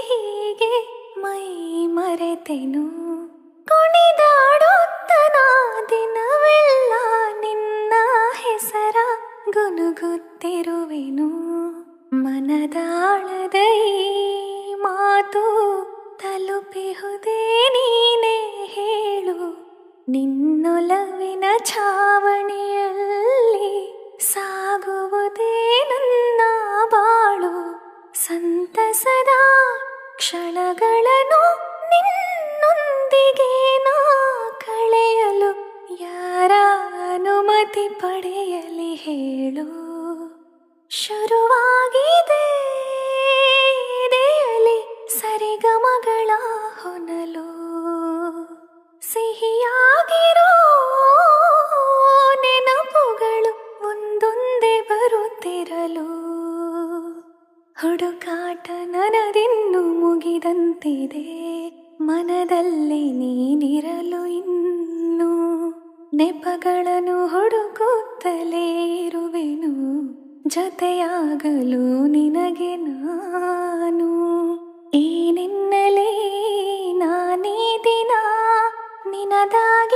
ಹೀಗೆ ಮೈ ಮರೆತೆನು? ಕುಣಿದಾಡುತ್ತನ ದಿನವೆಲ್ಲ ನಿನ್ನ ಹೆಸರ ಗುನುಗುತ್ತಿರುವೆನು. ಮನದಾಳದ ಮಾತು ತಲುಪಿಹುದೇ ನೀನೇ ಹೇಳು. ನಿನ್ನೊಲವಿನ ಛಾವಣಿಯಲ್ಲಿ ಸಾಗುವುದೇ ನನ್ನ ಬಾಳು. ಸಂತಸದ ಕ್ಷಣಗಳನ್ನು ನಿನ್ನೊಂದಿಗೆ ನಾ ಕಳೆಯಲು ಯಾರ ಅನುಮತಿ ಪಡೆಯಲಿ ಹೇಳು. ಶುರುವಾಗಿದೆ ಸರಿಗಮಗಳ ಹೊನಲು. ಸಿಹಿಯಾಗಿರೋ ನೆನಪುಗಳು ಒಂದೊಂದೇ ಬರುತ್ತಿರಲು. ಹುಡುಕಾಟ ನನದಿನ್ನು ನೆನೆದಂತಿದೆ ಮನದಲ್ಲಿ ನೀನಿರಲು ಇನ್ನು. ನೆಪಗಳನ್ನು ಹುಡುಕುತ್ತಲೇ ಇರುವೆನು ಜೊತೆಯಾಗಲು ನಿನಗೆ ನಾನು. ಏನೆನ್ನಲೇ ನಾನೇ ದಿನ. ನಿನದಾಗಿ